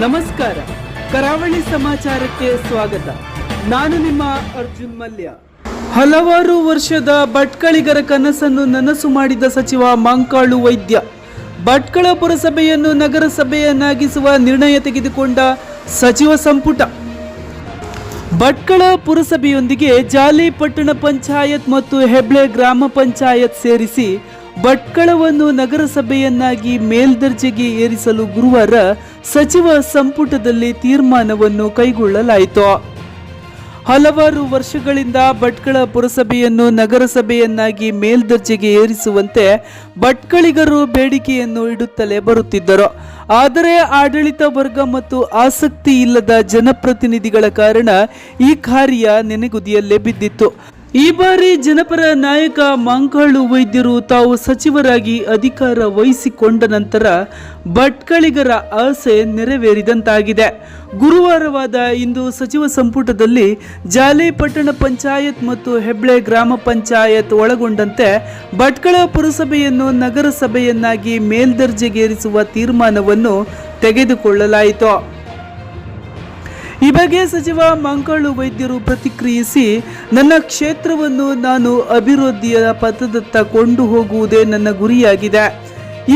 ನಮಸ್ಕಾರ. ಕರಾವಳಿ ಸಮಾಚಾರಕ್ಕೆ ಸ್ವಾಗತ. ನಾನು ನಿಮ್ಮ ಅರ್ಜುನ್ ಮಲ್ಯ. ಹಲವಾರು ವರ್ಷದ ಭಟ್ಕಳಿಗರ ಕನಸನ್ನು ನನಸು ಮಾಡಿದ ಸಚಿವ ಮಂಕಾಳು ವೈದ್ಯ. ಭಟ್ಕಳ ಪುರಸಭೆಯನ್ನು ನಗರಸಭೆಯನ್ನಾಗಿಸುವ ನಿರ್ಣಯ ತೆಗೆದುಕೊಂಡ ಸಚಿವ ಸಂಪುಟ. ಭಟ್ಕಳ ಪುರಸಭೆಯೊಂದಿಗೆ ಜಾಲಿ ಪಟ್ಟಣ ಪಂಚಾಯತ್ ಮತ್ತು ಹೆಬ್ಳೆ ಗ್ರಾಮ ಪಂಚಾಯತ್ ಸೇರಿಸಿ ಭಟ್ಕಳವನ್ನು ನಗರಸಭೆಯನ್ನಾಗಿ ಮೇಲ್ದರ್ಜೆಗೆ ಏರಿಸಲು ಗುರುವಾರ ಸಚಿವ ಸಂಪುಟದಲ್ಲಿ ತೀರ್ಮಾನವನ್ನು ಕೈಗೊಳ್ಳಲಾಯಿತು. ಹಲವಾರು ವರ್ಷಗಳಿಂದ ಭಟ್ಕಳ ಪುರಸಭೆಯನ್ನು ನಗರಸಭೆಯನ್ನಾಗಿ ಮೇಲ್ದರ್ಜೆಗೆ ಏರಿಸುವಂತೆ ಭಟ್ಕಳಿಗರು ಬೇಡಿಕೆಯನ್ನು ಇಡುತ್ತಲೇ ಬರುತ್ತಿದ್ದರು. ಆದರೆ ಆಡಳಿತ ವರ್ಗ ಮತ್ತು ಆಸಕ್ತಿ ಇಲ್ಲದ ಜನಪ್ರತಿನಿಧಿಗಳ ಕಾರಣ ಈ ಕಾರ್ಯ ನೆನೆಗುದಿಯಲ್ಲೇ ಬಿದ್ದಿತ್ತು. ಈ ಬಾರಿ ಜನಪರ ನಾಯಕ ಮಂಕಾಳು ವೈದ್ಯರು ತಾವು ಸಚಿವರಾಗಿ ಅಧಿಕಾರ ವಹಿಸಿಕೊಂಡ ನಂತರ ಭಟ್ಕಳಿಗರ ಆಸೆ ನೆರವೇರಿದಂತಾಗಿದೆ. ಗುರುವಾರವಾದ ಇಂದು ಸಚಿವ ಸಂಪುಟದಲ್ಲಿ ಜಾಲೆ ಪಟ್ಟಣ ಪಂಚಾಯತ್ ಮತ್ತು ಹೆಬ್ಳೆ ಗ್ರಾಮ ಪಂಚಾಯತ್ ಒಳಗೊಂಡಂತೆ ಭಟ್ಕಳ ಪುರಸಭೆಯನ್ನು ನಗರಸಭೆಯನ್ನಾಗಿ ಮೇಲ್ದರ್ಜೆಗೇರಿಸುವ ತೀರ್ಮಾನವನ್ನು ತೆಗೆದುಕೊಳ್ಳಲಾಯಿತು. ಈ ಬಗ್ಗೆ ಸಚಿವ ಮಂಗಳು ವೈದ್ಯರು ಪ್ರತಿಕ್ರಿಯಿಸಿ, ನನ್ನ ಕ್ಷೇತ್ರವನ್ನು ನಾನು ಅಭಿವೃದ್ಧಿಯ ಪಥದತ್ತ ಕೊಂಡು ಹೋಗುವುದೇ ನನ್ನ ಗುರಿಯಾಗಿದೆ.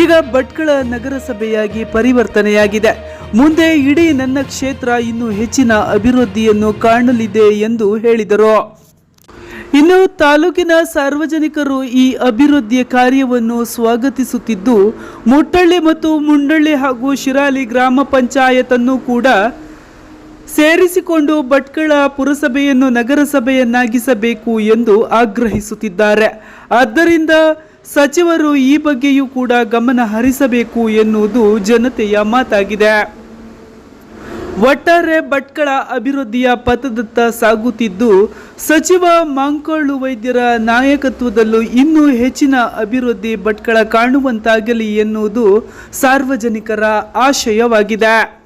ಈಗ ಭಟ್ಕಳ ನಗರಸಭೆಯಾಗಿ ಪರಿವರ್ತನೆಯಾಗಿದೆ. ಮುಂದೆ ಇಡೀ ನನ್ನ ಕ್ಷೇತ್ರ ಇನ್ನೂ ಹೆಚ್ಚಿನ ಅಭಿವೃದ್ಧಿಯನ್ನು ಕಾಣಲಿದೆ ಎಂದು ಹೇಳಿದರು. ಇನ್ನು ತಾಲೂಕಿನ ಸಾರ್ವಜನಿಕರು ಈ ಅಭಿವೃದ್ಧಿಯ ಕಾರ್ಯವನ್ನು ಸ್ವಾಗತಿಸುತ್ತಿದ್ದು, ಮುಟ್ಟಳ್ಳಿ ಮತ್ತು ಮುಂಡಳ್ಳಿ ಹಾಗೂ ಶಿರಾಲಿ ಗ್ರಾಮ ಪಂಚಾಯತ್ ಅನ್ನು ಕೂಡ ಸೇರಿಸಿಕೊಂಡು ಭಟ್ಕಳ ಪುರಸಭೆಯನ್ನು ನಗರಸಭೆಯನ್ನಾಗಿಸಬೇಕು ಎಂದು ಆಗ್ರಹಿಸುತ್ತಿದ್ದಾರೆ. ಆದ್ದರಿಂದ ಸಚಿವರು ಈ ಬಗ್ಗೆಯೂ ಕೂಡ ಗಮನ ಹರಿಸಬೇಕು ಎನ್ನುವುದು ಜನತೆಯ ಮಾತಾಗಿದೆ. ಒಟ್ಟಾರೆ ಭಟ್ಕಳ ಅಭಿವೃದ್ಧಿಯ ಪಥದತ್ತ ಸಾಗುತ್ತಿದ್ದು, ಸಚಿವ ಮಾಂಕೋಳು ವೈದ್ಯರ ನಾಯಕತ್ವದಲ್ಲೂ ಇನ್ನೂ ಹೆಚ್ಚಿನ ಅಭಿವೃದ್ಧಿ ಭಟ್ಕಳ ಕಾಣುವಂತಾಗಲಿ ಎನ್ನುವುದು ಸಾರ್ವಜನಿಕರ ಆಶಯವಾಗಿದೆ.